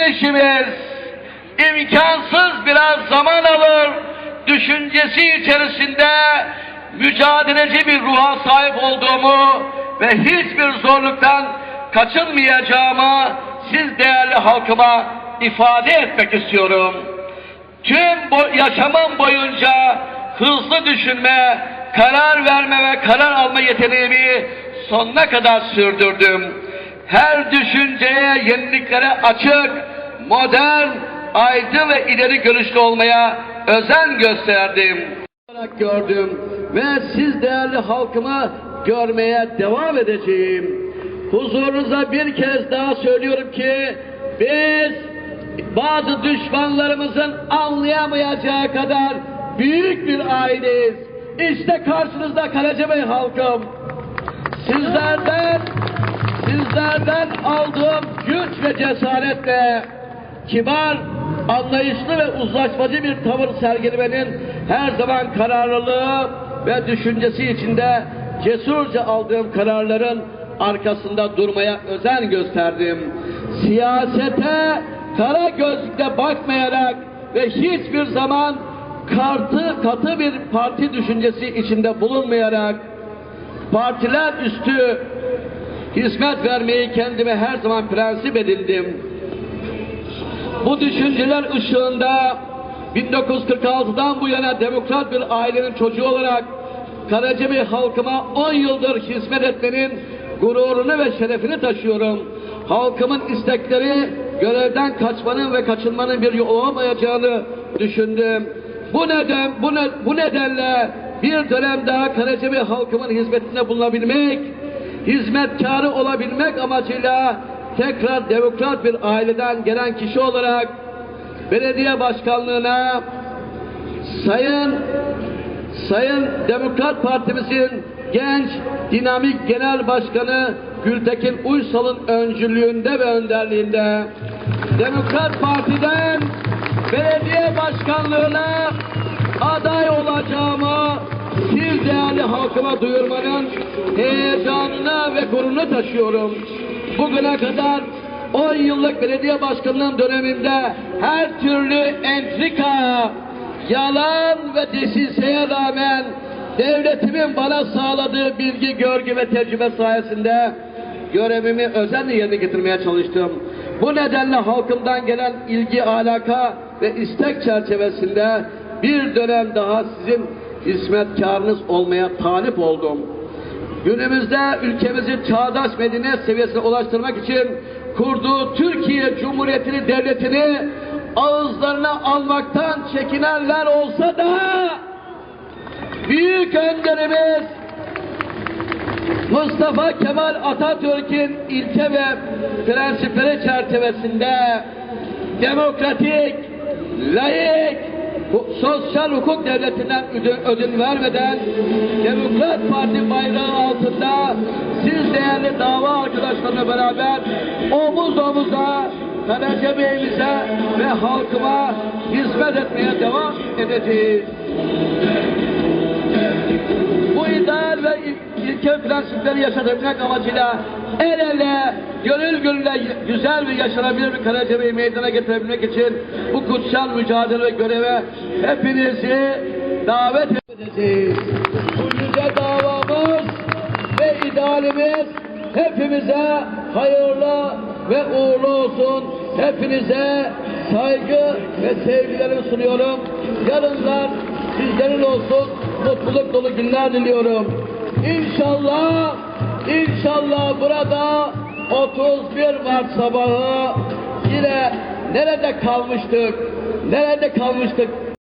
işimiz imkansız biraz zaman alır düşüncesi içerisinde mücadeleci bir ruha sahip olduğumu ve hiçbir zorluktan kaçınmayacağımı siz değerli halkıma ifade etmek istiyorum. Tüm bo yaşamım boyunca hızlı düşünme, karar verme ve karar alma yeteneğimi sonuna kadar sürdürdüm. Her düşünceye, yeniliklere açık, modern, aydın ve ileri görüşlü olmaya özen gösterdim. Olarak gördüm ve siz değerli halkımı görmeye devam edeceğim. Huzurunuza bir kez daha söylüyorum ki biz bazı düşmanlarımızın anlayamayacağı kadar büyük bir aileyiz. İşte karşınızda Karacabey halkım. Sizlerden sizlerden aldığım güç ve cesaretle kibar, anlayışlı ve uzlaşmacı bir tavır sergilemenin her zaman kararlılığı ve düşüncesi içinde cesurca aldığım kararların arkasında durmaya özen gösterdim. Siyasete kara gözlükle bakmayarak ve hiçbir zaman kartı katı bir parti düşüncesi içinde bulunmayarak partiler üstü hizmet vermeyi kendime her zaman prensip edindim. Bu düşünceler ışığında 1946'dan bu yana demokrat bir ailenin çocuğu olarak Karacabey halkıma 10 yıldır hizmet etmenin gururunu ve şerefini taşıyorum. Halkımın istekleri görevden kaçmanın ve kaçınmanın bir yol olmayacağını düşündüm. Bu neden bu, ne, bu nedenle bir dönem daha Karacabey halkımın hizmetinde bulunabilmek, hizmetkarı olabilmek amacıyla tekrar demokrat bir aileden gelen kişi olarak belediye başkanlığına Sayın Sayın Demokrat Partimizin genç, dinamik genel başkanı Gültekin Uysal'ın öncülüğünde ve önderliğinde Demokrat Parti'den belediye başkanlığına aday olacağımı siz değerli halkıma duyurmanın heyecanına ve gururunu taşıyorum. Bugüne kadar 10 yıllık belediye başkanlığım döneminde her türlü entrika, yalan ve desiseye rağmen devletimin bana sağladığı bilgi, görgü ve tecrübe sayesinde görevimi özenle yerine getirmeye çalıştım. Bu nedenle halkımdan gelen ilgi, alaka ve istek çerçevesinde bir dönem daha sizin hizmetkarınız olmaya talip oldum. Günümüzde ülkemizi çağdaş medeniyet seviyesine ulaştırmak için kurduğu Türkiye Cumhuriyeti'ni devletini ağızlarına almaktan çekinenler olsa da büyük önderimiz Mustafa Kemal Atatürk'ün ilke ve prensipleri çerçevesinde demokratik, layık, hu- sosyal hukuk devletinden ödün, vermeden Demokrat Parti bayrağı altında siz değerli dava arkadaşlarına beraber omuz omuza Karacabey'imize ve halkıma hizmet etmeye devam edeceğiz. Bu il- ilke prensipleri yaşatabilmek amacıyla el ele, gönül gönüle güzel ve yaşanabilir bir Karacabey'i meydana getirebilmek için bu kutsal mücadele ve göreve hepinizi davet edeceğiz. Bu yüce davamız ve idealimiz hepimize hayırlı ve uğurlu olsun. Hepinize saygı ve sevgilerimi sunuyorum. Yarınlar sizlerin olsun. Mutluluk dolu günler diliyorum. İnşallah, inşallah burada 31 Mart sabahı yine nerede kalmıştık? Nerede kalmıştık?